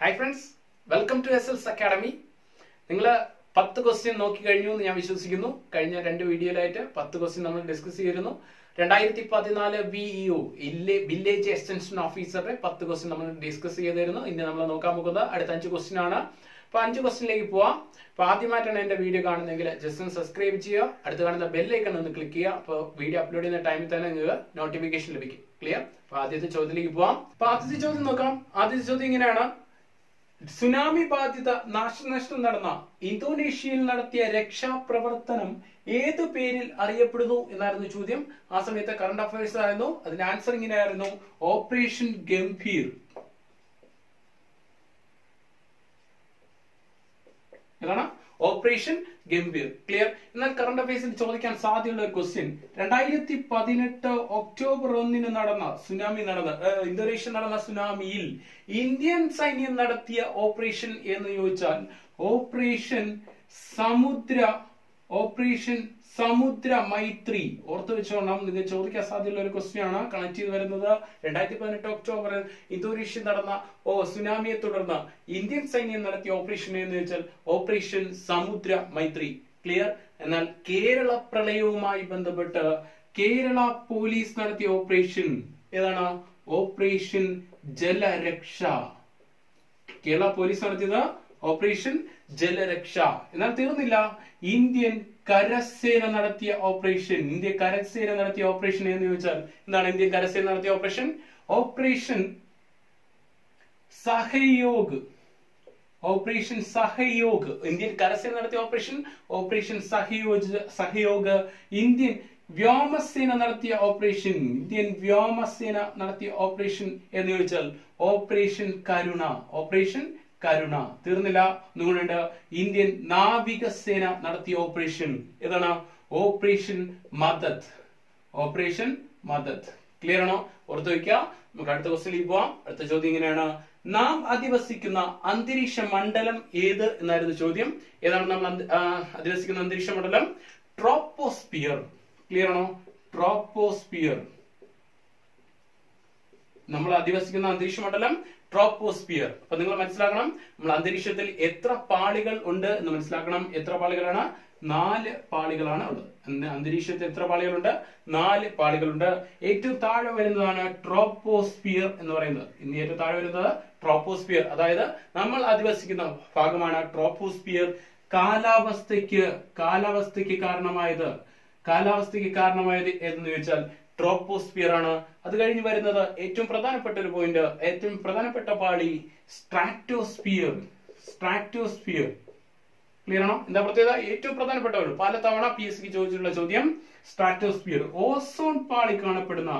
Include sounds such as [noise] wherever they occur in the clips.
Hi friends welcome to S L's academy നിങ്ങൾ പത്ത് question നോക്കി കഴിഞ്ഞു എന്ന് ഞാൻ വിശ്വസിക്കുന്നു. കഴിഞ്ഞ രണ്ട് വീഡിയോയിലായിട്ട് പത്ത് ക്വസ്റ്റ്യൻ നമ്മൾ ഡിസ്കസ് ചെയ്തിരുന്നു. രണ്ടായിരത്തി പതിനാല് ഇഒ വില്ലേജ് എക്സ്റ്റൻഷൻ ഓഫീസറുടെ പത്ത് ക്വസ്റ്റ്യൻ നമ്മൾ ഡിസ്കസ് ചെയ്തിരുന്നു. ഇനി നമ്മൾ നോക്കാൻ പോകുന്നത് അടുത്ത അഞ്ച് ക്വസ്റ്റ്യൻ ആണ്. അപ്പൊ അഞ്ച് ക്വസ്റ്റ്യനിലേക്ക് പോവാം. അപ്പൊ ആദ്യമായിട്ടാണ് എന്റെ വീഡിയോ കാണുന്നതെങ്കിൽ ജസ്റ്റ് ഒന്ന് സബ്സ്ക്രൈബ് ചെയ്യുക. അടുത്ത് കാണുന്ന ബെല്ലൈക്കൺ ഒന്ന് ക്ലിക്ക് ചെയ്യുക. അപ്പോൾ വീഡിയോ അപ്ലോഡ് ചെയ്യുന്ന ടൈമിൽ തന്നെ നിങ്ങൾക്ക് നോട്ടിഫിക്കേഷൻ ലഭിക്കും. ക്ലിയർ അപ്പൊ ആദ്യത്തെ ചോദ്യത്തിലേക്ക് പോവാം. അപ്പൊ ആദ്യത്തെ ചോദ്യം നോക്കാം. ആദ്യത്തെ ചോദ്യം ഇങ്ങനെയാണ്. സുനാമി ബാധിത നാശനഷ്ടം നടന്ന ഇന്തോനേഷ്യയിൽ നടത്തിയ രക്ഷാപ്രവർത്തനം ഏതു പേരിൽ അറിയപ്പെടുന്നു എന്നായിരുന്നു ചോദ്യം. ആ സമയത്തെ കറണ്ട് അഫയേഴ്സ് ആയിരുന്നു. അതിന് ആൻസർ ഇങ്ങനെയായിരുന്നു ഓപ്പറേഷൻ ഗംഭീർ ഏതാണ്? ഓപ്പറേഷൻ ഗംഭീർ. ക്ലിയർ എന്നാൽ കറണ്ട് അഫയേഴ്സിൽ ചോദിക്കാൻ സാധ്യതയുള്ള ഒരു ക്വസ്റ്റ്യൻ രണ്ടായിരത്തി പതിനെട്ട് ഒക്ടോബർ ഒന്നിന് നടന്ന സുനാമി നടന്ന ഇന്തോനേഷ്യ നടന്ന സുനാമിയിൽ ഇന്ത്യൻ സൈന്യം നടത്തിയ ഓപ്പറേഷൻ എന്ന് ചോദിച്ചാൽ ഓപ്പറേഷൻ സമുദ്ര ഓപ്പറേഷൻ സമുദ്ര മൈത്രി. ഓർത്തു വെച്ചോണം. നിങ്ങൾ ചോദിക്കാൻ സാധ്യതയുള്ള ഒരു ക്വസ്റ്റ്യൻ ആണ്. കണക്ട് ചെയ്ത് വരുന്നത് രണ്ടായിരത്തി പതിനെട്ട് ഒക്ടോബറിൽ ഇന്തോനേഷ്യ നടന്ന ഓ സുനാമിയെ തുടർന്ന് ഇന്ത്യൻ സൈന്യം നടത്തിയ ഓപ്പറേഷൻ എന്ന് വെച്ചാൽ ഓപ്പറേഷൻ സമുദ്ര മൈത്രി. ക്ലിയർ എന്നാൽ കേരള പ്രളയവുമായി ബന്ധപ്പെട്ട് കേരള പോലീസ് നടത്തിയ ഓപ്പറേഷൻ ഏതാണ്? ഓപ്പറേഷൻ ജലരക്ഷ. കേരള പോലീസ് നടത്തിയത് ഓപ്പറേഷൻ ജലരക്ഷ. എന്നാൽ തീർന്നില്ല. ഇന്ത്യൻ കരസേന നടത്തിയ ഓപ്പറേഷൻ. ഇന്ത്യ കരസേന നടത്തിയ ഓപ്പറേഷൻ എന്ന് ചോദിച്ചാൽ എന്താണ് ഇന്ത്യ കരസേന നടത്തിയ operation? Operation Sahayog. Operation Sahayog. Indian കരസേന നടത്തിയ operation operation Sahayoj Sahayog. Indian വ്യോമസേന നടത്തിയ ഓപ്പറേഷൻ ഇന്ത്യൻ വ്യോമസേന നടത്തിയ ഓപ്പറേഷൻ എന്ന് ചോദിച്ചാൽ ഓപ്പറേഷൻ കരുണ. ഓപ്പറേഷൻ കരുണ. തീർന്നില്ല. നിങ്ങളുണ്ട്. ഇന്ത്യൻ നാവികസേന നടത്തിയ ഓപ്പറേഷൻ. ഏതാണ്? Operation Madad. Operation Madad. Clear ആണോ? ഓർത്ത് വയ്ക്കുക. നമുക്ക് അടുത്ത ക്വസ്റ്റിലേക്ക് പോവാം. അടുത്ത ചോദ്യം ഇങ്ങനെയാണ്. നാം അധിവസിക്കുന്ന അന്തരീക്ഷ മണ്ഡലം ഏത് എന്നായിരുന്നു ചോദ്യം. ഏതാണ് നമ്മൾ അധിവസിക്കുന്ന അന്തരീക്ഷ മണ്ഡലം? ട്രോപ്പോസ്പിയർ ക്ലിയർ ആണോ? ട്രോപ്പോസ്പിയർ നമ്മൾ അധിവസിക്കുന്ന അന്തരീക്ഷ മണ്ഡലം ട്രോപ്പോസ്പിയർ അപ്പൊ നിങ്ങൾ മനസ്സിലാക്കണം നമ്മൾ അന്തരീക്ഷത്തിൽ എത്ര പാളികൾ ഉണ്ട് എന്ന് മനസ്സിലാക്കണം. എത്ര പാളികളാണ്? നാല് പാളികളാണ് ഉള്ളത്. അന്തരീക്ഷത്തിൽ എത്ര പാളികളുണ്ട്? നാല് പാളികളുണ്ട്. ഏറ്റവും താഴെ വരുന്നതാണ് ട്രോപ്പോസ്ഫിയർ എന്ന് പറയുന്നത്. ഇന്ന് ഏറ്റവും താഴെ വരുന്നത് ട്രോപ്പോസ്ഫിയർ അതായത് നമ്മൾ അധിവസിക്കുന്ന ഭാഗമാണ് ട്രോപ്പോസ്ഫിയർ കാലാവസ്ഥയ്ക്ക് കാലാവസ്ഥയ്ക്ക് കാരണമായത്. കാലാവസ്ഥയ്ക്ക് കാരണമായത് എന്ന് ചോദിച്ചാൽ ട്രോപ്പോസ്ഫിയർ ആണ് അത് കഴിഞ്ഞ് വരുന്നത് ഏറ്റവും പ്രധാനപ്പെട്ട ഒരു പോയിന്റ് ഏറ്റവും പ്രധാനപ്പെട്ട പാളി സ്ട്രാറ്റോസ്ഫിയർ. സ്ട്രാറ്റോസ്ഫിയർ. ക്ലിയർ ആണോ? എന്താ പ്രത്യേകത? ഏറ്റവും പ്രധാനപ്പെട്ട ഒരു. പല തവണ പി എസ് സിക്ക് ചോദിച്ചിട്ടുള്ള ചോദ്യം സ്ട്രാറ്റോസ്ഫിയർ. ഓസോൺ പാളി കാണപ്പെടുന്ന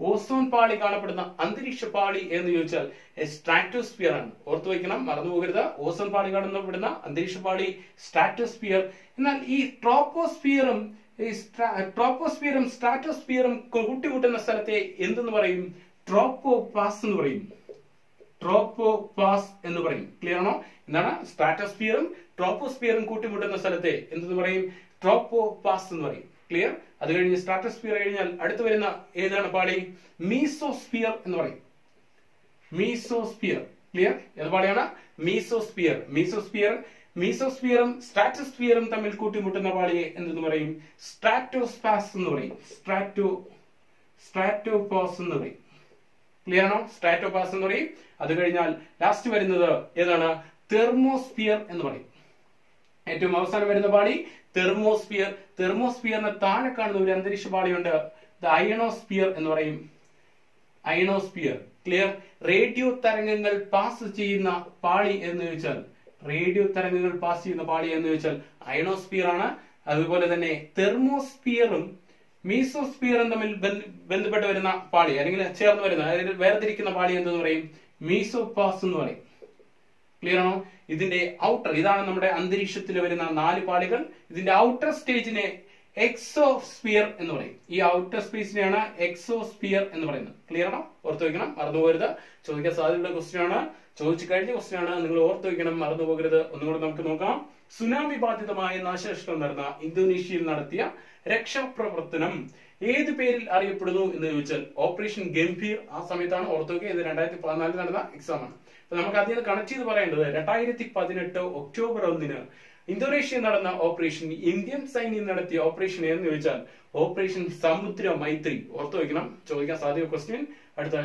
ഓസോൺ പാളി കാണപ്പെടുന്ന അന്തരീക്ഷ പാളി എന്ന് ചോദിച്ചാൽ സ്ട്രാറ്റോസ്ഫിയർ ആണ്. ഓർത്തു വയ്ക്കണം മറന്നു പോകരുത്. ഓസോൺ പാളി കാണപ്പെടുന്ന അന്തരീക്ഷ പാളി സ്ട്രാറ്റോസ്ഫിയർ. എന്നാൽ ഈ ട്രോപ്പോസ്ഫിയറും ഈ ട്രോപ്പോസ്ഫിയറും സ്ട്രാറ്റോസ്ഫിയറും കൂട്ടിമുട്ടുന്ന സ്ഥലത്തെ എന്തെന്ന് പറയും? ട്രോപ്പോ പാസ് എന്ന് പറയും. ട്രോപ്പോ പാസ് എന്ന് പറയും. ക്ലിയർ ആണോ? എന്താണ്? സ്ട്രാറ്റോസ്ഫിയറും ട്രോപ്പോസ്ഫിയറും കൂട്ടിമുട്ടുന്ന സ്ഥലത്തെ എന്തെന്ന് പറയും? ട്രോപ്പോ പാസ് എന്ന് പറയും. ക്ലിയർ അത് കഴിഞ്ഞ് സ്ട്രാറ്റോസ്ഫിയർ കഴിഞ്ഞാൽ അടുത്ത് വരുന്ന ഏതാണ് പാളി? മീസോസ്ഫിയർ എന്ന് പറയും. മീസോസ്ഫിയർ. ക്ലിയർ ഏത് പാളിയാണ്? മീസോസ്ഫിയർ. മീസോസ്ഫിയർ മീസോസ്ഫിയറും സ്ട്രാറ്റോസ്ഫിയറും തമ്മിൽ കൂട്ടിമുട്ടുന്ന പാളിയെ എന്തെന്ന് പറയും? സ്ട്രാറ്റോസ്പാസ് എന്ന് പറയും. സ്ട്രാറ്റോ സ്ട്രാറ്റോപാസ് എന്ന് പറയും. ക്ലിയർ ആണോ? സ്ട്രാറ്റോപാസ് എന്ന് പറയും. അത് കഴിഞ്ഞാൽ ലാസ്റ്റ് വരുന്നത് ഏതാണ്? തെർമോസ്ഫിയർ എന്ന് പറയും. ഏറ്റവും അവസാനം വരുന്ന പാളി തെർമോസ്ഫിയർ തെർമോസ്ഫിയറിന് താഴെ കാണുന്ന ഒരു അന്തരീക്ഷ പാളിയുണ്ട്. അയണോസ്ഫിയർ എന്ന് പറയും. അയണോസ്ഫിയർ ക്ലിയർ റേഡിയോ തരംഗങ്ങൾ പാസ് ചെയ്യുന്ന പാളി എന്ന് ചോദിച്ചാൽ റേഡിയോ തരംഗങ്ങൾ പാസ് ചെയ്യുന്ന പാളി എന്ന് വെച്ചാൽ അയണോസ്ഫിയർ ആണ്. അതുപോലെ തന്നെ തെർമോസ്ഫിയറും മീസോസ്ഫിയറും തമ്മിൽ ബന്ധ- ബന്ധപ്പെട്ട് വരുന്ന പാളി അല്ലെങ്കിൽ ചേർന്ന് വരുന്ന അതായത് വേർതിരിക്കുന്ന പാളി എന്തെന്ന് പറയും? മീസോപാസ് എന്ന് പറയും. ക്ലിയർ ആണോ? ഇതിന്റെ ഔട്ടർ ഇതാണ് നമ്മുടെ അന്തരീക്ഷത്തിൽ വരുന്ന നാല് പാളികൾ. ഇതിന്റെ ഔട്ടർ സ്റ്റേജിനെ എക്സോസ്ഫിയർ എന്ന് പറയും. ഈ ഔട്ടർ സ്പേസിനെയാണ് എക്സോസ്ഫിയർ എന്ന് പറയുന്നത്. ക്ലിയർ ആണോ? ഓർത്ത് വെക്കണം. മറന്നു പോകരുത്. ചോദിക്കാൻ സാധ്യതയുള്ള ക്വസ്റ്റ്യൻ ആണ്. ചോദിച്ചു കഴിഞ്ഞ ക്വസ്റ്റ്യൻ ആണ്. നിങ്ങൾ ഓർത്ത് വെക്കണം. മറന്നു പോകരുത്. ഒന്നുകൂടെ നമുക്ക് നോക്കാം. സുനാമി ബാധിതമായ നാശനഷ്ടം നടന്ന ഇന്തോനേഷ്യയിൽ നടത്തിയ രക്ഷാപ്രവർത്തനം ഏത് പേരിൽ അറിയപ്പെടുന്നു എന്ന് ചോദിച്ചാൽ ഓപ്പറേഷൻ ഗംഭീർ. ആ സമയത്താണ് ഓർത്തോക്കെ ഇത് രണ്ടായിരത്തി പതിനാലിൽ നടന്ന എക്സാം ആണ്. നമുക്ക് അതിൽ കണക്ട് ചെയ്ത് പറയേണ്ടത് രണ്ടായിരത്തി പതിനെട്ട് ഒക്ടോബർ ഒന്നിന് ഇന്തോനേഷ്യ നടന്ന ഓപ്പറേഷൻ ഇന്ത്യൻ സൈന്യം നടത്തിയ ഓപ്പറേഷൻ എന്ന് ചോദിച്ചാൽ ഓപ്പറേഷൻ സമുദ്ര മൈത്രി. ഓർത്തു വയ്ക്കണം ചോദിക്കാൻ സാധ്യത ക്വസ്റ്റ്യൻ അടുത്ത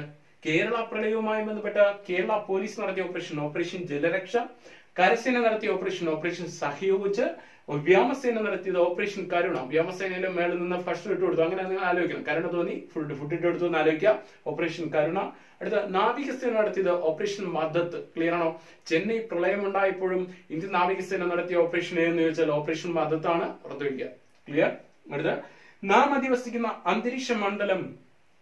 കേരള പ്രളയവുമായി ബന്ധപ്പെട്ട കേരള പോലീസ് നടത്തിയ ഓപ്പറേഷൻ ഓപ്പറേഷൻ ജലരക്ഷ. കരസേന നടത്തിയ ഓപ്പറേഷൻ ഓപ്പറേഷൻ സഹയോഗിച്ച് വ്യോമസേന നടത്തിയത് ഓപ്പറേഷൻ കരുണ. വ്യോമസേനയുടെ മേളിൽ നിന്ന് ഫസ്റ്റ് ഇട്ട് കൊടുത്തു. അങ്ങനെ നിങ്ങൾ ആലോചിക്കണം. കരുണ തോന്നി ഫുഡ് ഫുഡ് ഇട്ട് കൊടുത്തു എന്ന് ആലോചിക്കാം ഓപ്പറേഷൻ കരുണ. അടുത്ത നാവികസേന നടത്തിയത് ഓപ്പറേഷൻ മദത്ത്. ക്ലിയർ ആണോ? ചെന്നൈ പ്രളയം ഉണ്ടായപ്പോഴും ഇന്ത്യൻ നാവികസേന നടത്തിയ ഓപ്പറേഷൻ ഏതെന്ന് ചോദിച്ചാൽ ഓപ്പറേഷൻ മദത്താണ്. ഓർത്തു വയ്ക്കുക. ക്ലിയർ അടുത്ത. നാം അധിവസിക്കുന്ന അന്തരീക്ഷ മണ്ഡലം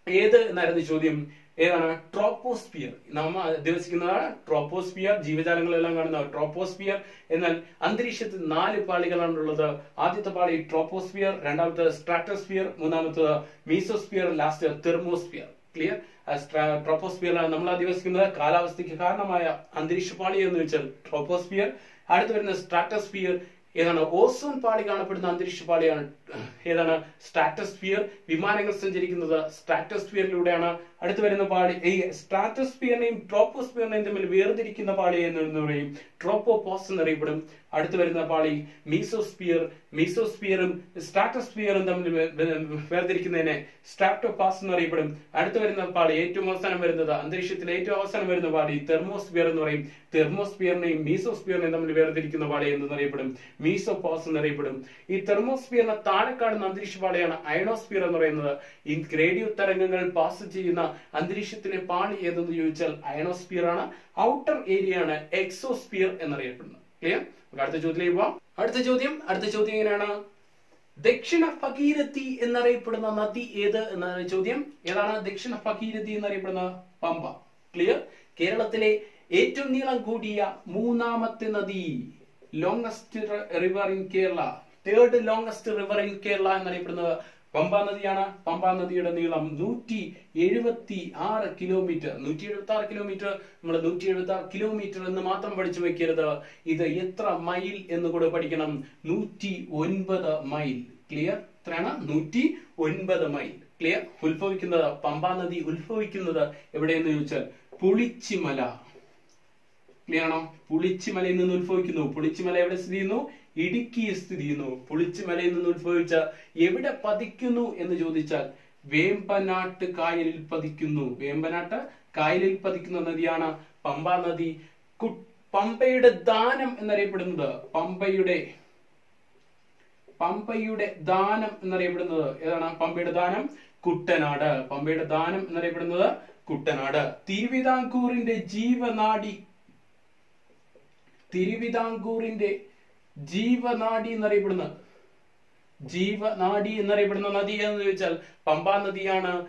ഏത് എന്നായിരുന്നു ചോദ്യം? ഏതാണ്? ട്രോപ്പോസ്ഫിയർ നമ്മൾ അധിവസിക്കുന്നതാണ് ട്രോപ്പോസ്ഫിയർ ജീവജാലങ്ങളെല്ലാം കാണുന്ന ട്രോപ്പോസ്ഫിയർ എന്നാൽ അന്തരീക്ഷത്തിൽ നാല് പാളികളാണ് ഉള്ളത്. ആദ്യത്തെ പാളി ട്രോപ്പോസ്ഫിയർ രണ്ടാമത്തെ സ്ട്രാറ്റോസ്ഫിയർ മൂന്നാമത്തത് mesosphere last thermosphere clear troposphere നമ്മൾ അധിവസിക്കുന്നത്. കാലാവസ്ഥയ്ക്ക് കാരണമായ അന്തരീക്ഷ പാളി എന്ന് വെച്ചാൽ ട്രോപ്പോസ്ഫിയർ അടുത്ത് വരുന്ന സ്ട്രാറ്റോസ്ഫിയർ ഏതാണ്? ഓസോൺ പാളി കാണപ്പെടുന്ന അന്തരീക്ഷ പാളിയാണ്. ഏതാണ്? സ്ട്രാറ്റോസ്ഫിയർ വിമാനങ്ങൾ സഞ്ചരിക്കുന്നത് സ്ട്രാറ്റോസ്ഫിയറിലൂടെയാണ് അടുത്ത് വരുന്ന പാളി ഈ സ്ട്രാറ്റോസ്ഫിയറിനെയും ട്രോപ്പോസ്ഫിയറിനെയും തമ്മിൽ വേർതിരിക്കുന്ന പാളി എന്ന് പറയും. ട്രോപ്പോപോസ് എന്നറിയപ്പെടും അടുത്ത് വരുന്ന പാളി മീസോസ്ഫിയർ മീസോസ്ഫിയറും സ്ട്രാറ്റോസ്ഫിയറും തമ്മിൽ വേർതിരിക്കുന്നതിനെ സ്ട്രാറ്റോപാസ് എന്നറിയപ്പെടും അടുത്ത് വരുന്ന പാളി ഏറ്റവും അവസാനം വരുന്നത് അന്തരീക്ഷത്തിൽ ഏറ്റവും അവസാനം വരുന്ന പാളി തെർമോസ്ഫിയർ എന്ന് പറയും. തെർമോസ്ഫിയറിനെയും മീസോസ്ഫിയറിനെയും തമ്മിൽ വേർതിരിക്കുന്ന പാളി എന്നറിയപ്പെടും മീസോപോസ് എന്നറിയപ്പെടും ഈ തെർമോസ്ഫിയറിന് താഴെ കാണുന്ന അന്തരീക്ഷ പാളിയാണ് അയണോസ്ഫിയർ എന്ന് പറയുന്നത്. ഈ റേഡിയോ തരംഗങ്ങൾ പാസ് ചെയ്യുന്ന അന്തരീക്ഷത്തിലെ പാളി ഏതെന്ന് ചോദിച്ചാൽ അയണോസ്ഫിയർ ആണ്. ഔട്ടർ ഏരിയ ആണ് എക്സോസ്ഫിയർ എന്നറിയപ്പെടുന്നത്. ക്ലിയർ അടുത്ത ചോദ്യത്തിലേക്ക് പോവാം. അടുത്ത ചോദ്യം അടുത്ത ചോദ്യം എങ്ങനെയാണ്? ദക്ഷിണ ഫകീരത്തി എന്നറിയപ്പെടുന്ന നദി ഏത് എന്ന ചോദ്യം. ഏതാണ് ദക്ഷിണ ഫകീരത്തി എന്നറിയപ്പെടുന്ന പമ്പ. ക്ലിയർ കേരളത്തിലെ ഏറ്റവും നീളം കൂടിയ മൂന്നാമത്തെ നദി longest river in Kerala third longest river in Kerala എന്നറിയപ്പെടുന്നത് പമ്പ നദിയാണ്. പമ്പാ നദിയുടെ നീളം നൂറ്റി എഴുപത്തി ആറ് കിലോമീറ്റർ. നൂറ്റി എഴുപത്തി ആറ് കിലോമീറ്റർ. നമ്മൾ നൂറ്റി എഴുപത്തി ആറ് കിലോമീറ്റർ എന്ന് മാത്രം പഠിച്ചു വെക്കരുത്. ഇത് എത്ര മൈൽ എന്ന് കൂടെ പഠിക്കണം. നൂറ്റി ഒൻപത് മൈൽ. ക്ലിയർ? എത്രയാണ് നൂറ്റി ഒൻപത് മൈൽ. ക്ലിയർ? ഉത്ഭവിക്കുന്നത് പമ്പാ നദി ഉത്ഭവിക്കുന്നത് എവിടെയെന്ന് ചോദിച്ചാൽ പുളിച്ചിമല. ക്ലിയർ ആണോ പുളിച്ചിമലയിൽ നിന്ന് ഉത്ഭവിക്കുന്നു. പുളിച്ചിമല എവിടെ സ്ഥിതി ചെയ്യുന്നു? ഇടുക്കി സ്ഥിതി ചെയ്യുന്നു. പുളിച്ചിമലയിൽ നിന്ന് ഉത്ഭവിച്ച എവിടെ പതിക്കുന്നു എന്ന് ചോദിച്ചാൽ വേമ്പനാട്ട് കായലിൽ പതിക്കുന്നു. വേമ്പനാട്ട് കായലിൽ പതിക്കുന്ന നദിയാണ് പമ്പ നദി. പമ്പയുടെ ദാനം എന്നറിയപ്പെടുന്നത് പമ്പയുടെ പമ്പയുടെ ദാനം എന്നറിയപ്പെടുന്നത് ഏതാണ്? പമ്പയുടെ ദാനം കുട്ടനാട്. പമ്പയുടെ ദാനം എന്നറിയപ്പെടുന്നത് കുട്ടനാട്. തിരുവിതാംകൂറിന്റെ ജീവനാടി തിരുവിതാംകൂറിന്റെ ജീവനാടി എന്നറിയപ്പെടുന്ന ജീവനാടി എന്നറിയപ്പെടുന്ന നദി എന്ന് ചോദിച്ചാൽ പമ്പാ നദിയാണ്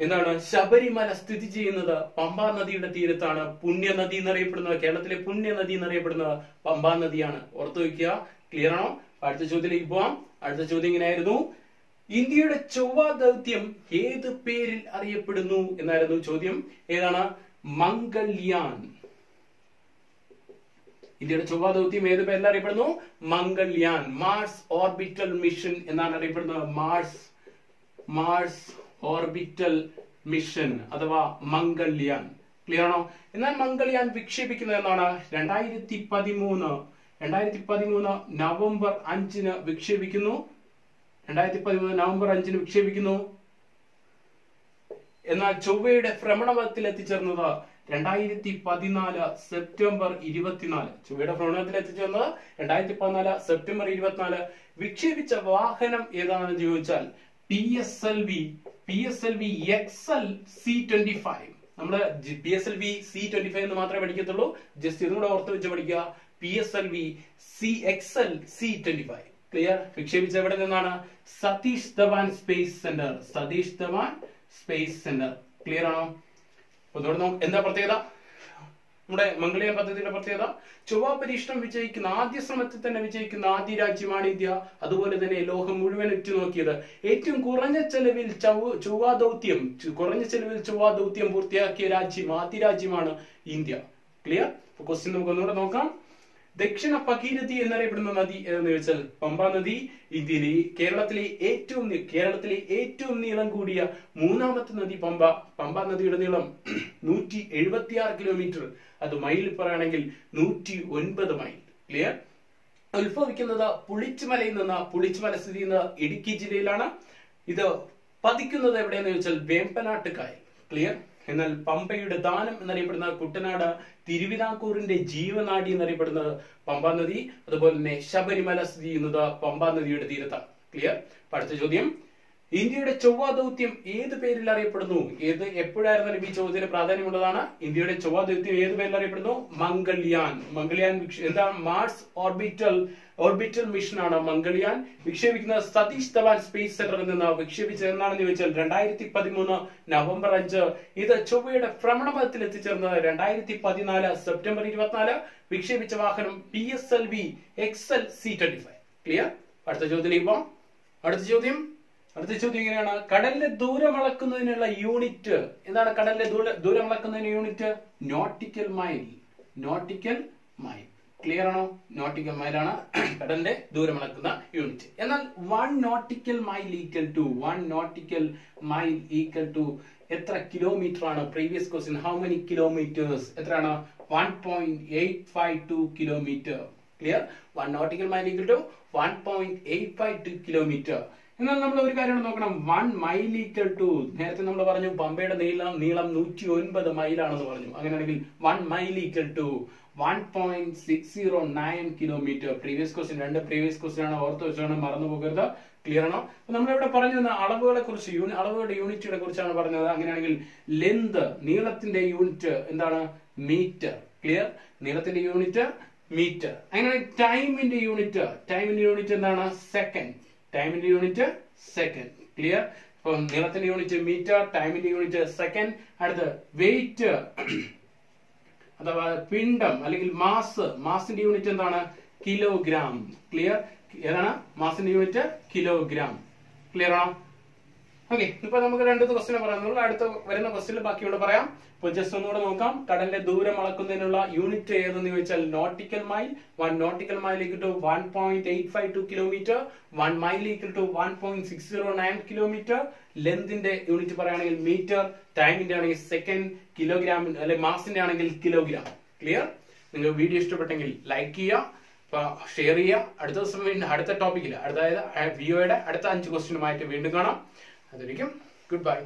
എന്താണ് ശബരിമല സ്ഥിതി ചെയ്യുന്നത്. പമ്പാ നദിയുടെ തീരത്താണ്. പുണ്യനദി എന്നറിയപ്പെടുന്നത് കേരളത്തിലെ പുണ്യനദി എന്നറിയപ്പെടുന്നത് പമ്പാ നദിയാണ്. ഓർത്തു വയ്ക്കുക. ക്ലിയർ ആണോ? അടുത്ത ചോദ്യത്തിലേക്ക് പോവാം. അടുത്ത ചോദ്യം ഇങ്ങനെയായിരുന്നു. ഇന്ത്യയുടെ ചൊവ്വ ദൗത്യം ഏത് പേരിൽ അറിയപ്പെടുന്നു എന്നായിരുന്നു ചോദ്യം. ഏതാണ്? മംഗൾയാൻ. ഇന്ത്യയുടെ ചൊവ്വ ദൗത്യം ഏത് പേരിൽ അറിയപ്പെടുന്നു? മംഗൾയാൻ മാർസ് ഓർബിറ്റൽ മിഷൻ എന്നാണ് അറിയപ്പെടുന്നത്. മാർസ് മാർസ് ഓർബിറ്റൽ മിഷൻ അഥവാ മംഗൾയാൻ. ക്ലിയർ ആണോ? എന്നാൽ മംഗൾയാൻ വിക്ഷേപിക്കുന്നത് എന്നാണ് രണ്ടായിരത്തി പതിമൂന്ന് രണ്ടായിരത്തി പതിമൂന്ന് നവംബർ അഞ്ചിന് വിക്ഷേപിക്കുന്നു. രണ്ടായിരത്തി പതിമൂന്ന് നവംബർ അഞ്ചിന് വിക്ഷേപിക്കുന്നു. എന്നാൽ ചൊവ്വയുടെ ഭ്രമണപഥത്തിൽ എത്തിച്ചേർന്നത് രണ്ടായിരത്തി പതിനാല് സെപ്റ്റംബർ ഇരുപത്തിനാല്. ചൊവ്വയുടെ ഭ്രമണത്തിൽ എത്തിച്ചേർന്നത് രണ്ടായിരത്തി പതിനാല് സെപ്റ്റംബർ ഇരുപത്തിനാല്. വിക്ഷേപിച്ച വാഹനം ഏതാണെന്ന് ചോദിച്ചാൽ P S L V P S L V X L C twenty five നമ്മുടെ P S L V C twenty five എന്ന് മാത്രമേ പഠിക്കത്തുള്ളൂ. ജസ്റ്റ് ഇതും കൂടെ ഓർത്ത് വെച്ച് പഠിക്കുക. P S L V C X L C twenty five clear വിക്ഷേപിച്ച എവിടെ നിന്നാണ്? Satish Dhawan space centre Satish Dhawan space centre clear ആണോ? നോക്ക് എന്താ പ്രത്യേകത? നമ്മുടെ മംഗളയാൻ പദ്ധതിയുടെ പ്രത്യേകത ചൊവ്വ പരീക്ഷണം വിജയിക്കുന്ന ആദ്യ ശ്രമത്തിൽ തന്നെ വിജയിക്കുന്ന ആദ്യ രാജ്യമാണ് ഇന്ത്യ. അതുപോലെ തന്നെ ലോകം മുഴുവൻ ഉറ്റുനോക്കിയത്. ഏറ്റവും കുറഞ്ഞ ചെലവിൽ ചൊവ്വാ ദൗത്യം കുറഞ്ഞ ചെലവിൽ ചൊവ്വ ദൗത്യം പൂർത്തിയാക്കിയ രാജ്യം ആദ്യ രാജ്യമാണ് ഇന്ത്യ. ക്ലിയർ ക്വസ്റ്റ്യൻ നമുക്ക് ഒന്നുകൂടെ നോക്കാം. ദക്ഷിണ ഭഗീരഥി എന്നറിയപ്പെടുന്ന നദി എന്ന് വെച്ചാൽ പമ്പാ നദി. ഇന്ത്യയിലെ കേരളത്തിലെ ഏറ്റവും കേരളത്തിലെ ഏറ്റവും നീളം കൂടിയ മൂന്നാമത്തെ നദി പമ്പ. പമ്പ നദിയുടെ നീളം [clears throat] നൂറ്റി എഴുപത്തി ആറ് കിലോമീറ്റർ. അത് മൈൽ പറയുകയാണെങ്കിൽ നൂറ്റി ഒൻപത് മൈൽ. ക്ലിയർ ഉത്ഭവിക്കുന്നത് പുളിച്ചുമലയിൽ നിന്ന് പുളിച്ചുമല സ്ഥിതി ചെയ്യുന്ന ഇടുക്കി ജില്ലയിലാണ്. ഇത് പതിക്കുന്നത് എവിടെയെന്ന് ചോദിച്ചാൽ വേമ്പനാട്ട് കായൽ ക്ലിയർ എന്നാൽ പമ്പയുടെ ദാനം എന്നറിയപ്പെടുന്ന കുട്ടനാട് തിരുവിതാംകൂറിന്റെ ജീവനാടി എന്നറിയപ്പെടുന്നത് പമ്പാ നദി അതുപോലെ തന്നെ ശബരിമല സ്ഥിതി ചെയ്യുന്നത് പമ്പാ നദിയുടെ തീരത്താണ്. ക്ലിയർ അടുത്ത ചോദ്യം. ഇന്ത്യയുടെ ചൊവ്വ ദൗത്യം ഏത് പേരിൽ അറിയപ്പെടുന്നു? ഏത് എപ്പോഴായിരുന്നാലും ഈ ചോദ്യത്തിന് പ്രാധാന്യമുള്ളതാണ്. ഇന്ത്യയുടെ ചൊവ്വ ദൗത്യം ഏത് പേരിൽ അറിയപ്പെടുന്നു? മംഗൾയാൻ. മംഗൾയാൻ എന്താണ് മാർസ് ഓർബിറ്റൽ ഓർബിറ്റൽ മിഷൻ ആണ് മംഗൾയാൻ. വിക്ഷേപിക്കുന്ന സതീഷ് ധവാൻ സ്പേസ് സെന്ററിൽ നിന്ന് വിക്ഷേപിച്ചത് എന്നാണെന്ന് ചോദിച്ചാൽ രണ്ടായിരത്തി പതിമൂന്ന് നവംബർ അഞ്ച്. ഇത് ചൊവ്വയുടെ ഭ്രമണപഥത്തിൽ എത്തിച്ചേർന്നത് രണ്ടായിരത്തി പതിനാല് സെപ്റ്റംബർ ഇരുപത്തിനാല്. വിക്ഷേപിച്ച വാഹനം P S L V X L C twenty five clear അടുത്ത ചോദ്യത്തിലേക്ക് പോവാം. അടുത്ത ചോദ്യം. അടുത്ത ചോദ്യം എങ്ങനെയാണ്? കടലിലെ ദൂരം അളക്കുന്നതിനുള്ള യൂണിറ്റ് എന്താണ് കടലിലെ ദൂര- അളക്കുന്നതിന് unit nautical mile nautical mile clear ആണോ? നോട്ടിക്കൽ മൈലാണ് കടലിന്റെ ദൂരം അളക്കുന്ന യൂണിറ്റ് എന്നാൽ one nautical mile equal to one nautical mile equal to എത്ര കിലോമീറ്റർ ആണ്? Previous question how many kilometres എത്രയാണ്? One point eight five two kilometre clear one nautical mile equal to one point eight five two kilometre എന്നാൽ നമ്മൾ ഒരു കാര്യം നോക്കണം. One mile equal to നേരത്തെ നമ്മൾ പറഞ്ഞു പമ്പയുടെ നീളം നീളം നൂറ്റി ഒൻപത് മൈലാണെന്ന് പറഞ്ഞു. അങ്ങനെയാണെങ്കിൽ one mile equal to one point six zero nine kilometre previous question രണ്ട് പ്രീവിയസ് ക്വസ്റ്റ്യൻ ആണ്. ഓർത്ത് വെച്ചാണ് മറന്നു പോകരുത്. ക്ലിയർ ആണോ? അപ്പൊ നമ്മളിവിടെ പറഞ്ഞു തന്ന അളവുകളെ കുറിച്ച് യൂണി- അളവുകളുടെ യൂണിറ്റുകളെ കുറിച്ചാണ് പറഞ്ഞത്. അങ്ങനെയാണെങ്കിൽ ലെന്ത് നീളത്തിന്റെ യൂണിറ്റ് എന്താണ്? മീറ്റർ ക്ലിയർ നീളത്തിന്റെ യൂണിറ്റ് മീറ്റർ അങ്ങനെ ടൈമിന്റെ യൂണിറ്റ് ടൈമിന്റെ യൂണിറ്റ് എന്താണ്? സെക്കൻഡ് ടൈമിന്റെ യൂണിറ്റ് സെക്കൻഡ് ക്ലിയർ ഇപ്പൊ നീളത്തിന്റെ യൂണിറ്റ് മീറ്റർ ടൈമിന്റെ യൂണിറ്റ് സെക്കൻഡ് അടുത്ത് വെയിറ്റ് [clears throat] അഥവാ പിണ്ഡം അല്ലെങ്കിൽ മാസ് മാസിന്റെ യൂണിറ്റ് എന്താണ്? കിലോഗ്രാം ക്ലിയർ ഏതാണ്? മാസിന്റെ യൂണിറ്റ് കിലോഗ്രാം ക്ലിയർ ആണോ? ഓക്കെ ഇപ്പൊ നമുക്ക് രണ്ട് ദിവസം പറയാം. അടുത്ത വരുന്ന ക്വസ്റ്റിൽ ബാക്കിയോട് പറയാം. ഇപ്പൊ ജസ്റ്റ് ഒന്നുകൂടെ നോക്കാം. കടലിന്റെ ദൂരം അളക്കുന്നതിനുള്ള യൂണിറ്റ് ഏതെന്ന് ചോദിച്ചാൽ nautical mile one nautical mile equal to one point eight five two kilometre one mile equal to one point six zero nine kilometre ലെന്തിന്റെ unit പറയുകയാണെങ്കിൽ മീറ്റർ ടൈമിന്റെ ആണെങ്കിൽ സെക്കൻഡ് കിലോഗ്രാം അല്ലെ മാസിന്റെ ആണെങ്കിൽ കിലോഗ്രാം ക്ലിയർ നിങ്ങൾ വീഡിയോ ഇഷ്ടപ്പെട്ടെങ്കിൽ ലൈക്ക് ചെയ്യുക. Share ചെയ്യുക. അടുത്ത ദിവസം അടുത്ത ടോപ്പിക്കിൽ അതായത് വിയോയുടെ അടുത്ത അഞ്ച് ക്വസ്റ്റ്യനുമായിട്ട് വീണ്ടും കാണാം. அது வரைக்கும் குட் பை